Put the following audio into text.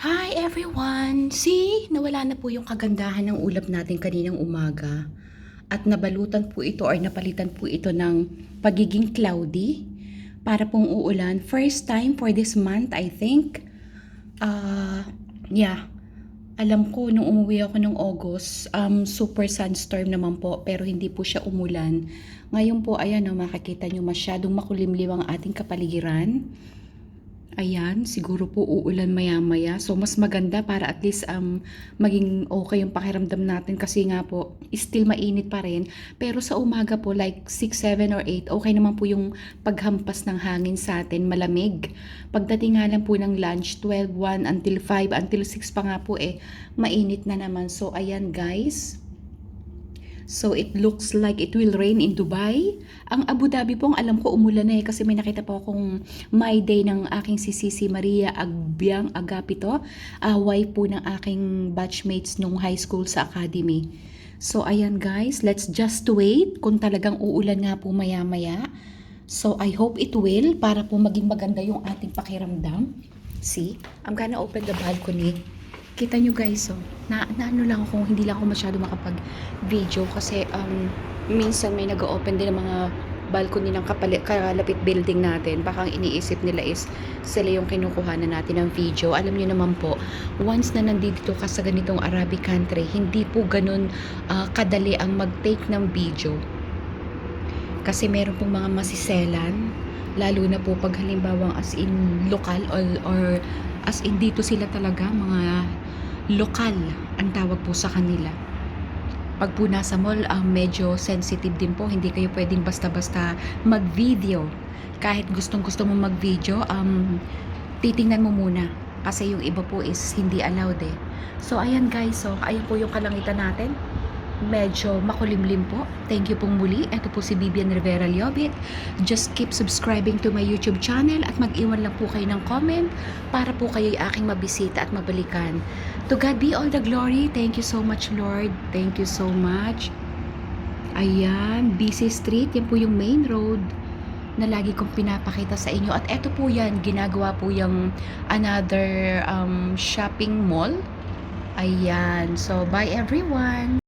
Hi everyone! See, nawala na po yung kagandahan ng ulap natin kaninang umaga. At nabalutan po ito or napalitan po ito ng pagiging cloudy para pong uulan. First time for this month, I think. Ah, yeah. Alam ko, nung umuwi ako ng August, um, super sandstorm naman po, pero hindi po siya umulan. Ngayon po, ayan o, makikita nyo masyadong makulimlim ang ating kapaligiran. Ayan, siguro po uulan maya-maya. So, mas maganda para at least um, maging okay yung pakiramdam natin kasi nga po, still mainit pa rin. Pero sa umaga po, like 6, 7, or 8, okay naman po yung paghampas ng hangin sa atin, malamig. Pagdating nga lang po ng lunch, 12, 1, until 5, until 6 pa nga po eh, mainit na naman. So, ayan guys, So it looks like it will rain in Dubai. Ang Abu Dhabi pong alam ko umulan na eh kasi may nakita po akong my day ng aking Sisi Maria Agbiang Agapito, uh, wife po ng aking batchmates nung high school sa academy. So ayan guys, let's just wait kung talagang uulan nga po maya-maya. So I hope it will para po maging maganda yung ating pakiramdam. See, I'm gonna open the balcony. Kita nyo guys, oh, na, na ano lang ako, hindi lang ako masyado makapag-video kasi um, minsan may nag-open din ng mga balcony ng kapali, kalapit building natin. Baka ang iniisip nila is sila yung kinukuha na natin ng video. Alam niyo naman po, once na nandito ka sa ganitong Arabic country, hindi po ganun ah, kadali ang mag-take ng video. Kasi meron pong mga masiselan, lalo na po pag halimbawang as in lokal or, or as in dito sila talaga, mga lokal ang tawag po sa kanila. Pag po nasa mall, ah, medyo sensitive din po. Hindi kayo pwedeng basta-basta mag-video. Kahit gustong-gusto mo mag-video, um, titingnan mo muna. Kasi yung iba po is hindi allowed eh. So, ayan guys. So, ayun po yung kalangitan natin. Medyo makulimlim po. Thank you pong muli. Ito po si Bibian Rivera Liobit. Just keep subscribing to my YouTube channel at mag-iwan lang po kayo ng comment para po kayo'y aking mabisita at mabalikan. To God be all the glory. Thank you so much, Lord. Thank you so much. Ayan, busy street. Yan po yung main road na lagi kong pinapakita sa inyo. At eto po yan, ginagawa po yung another um, shopping mall. Ayan. So, bye everyone!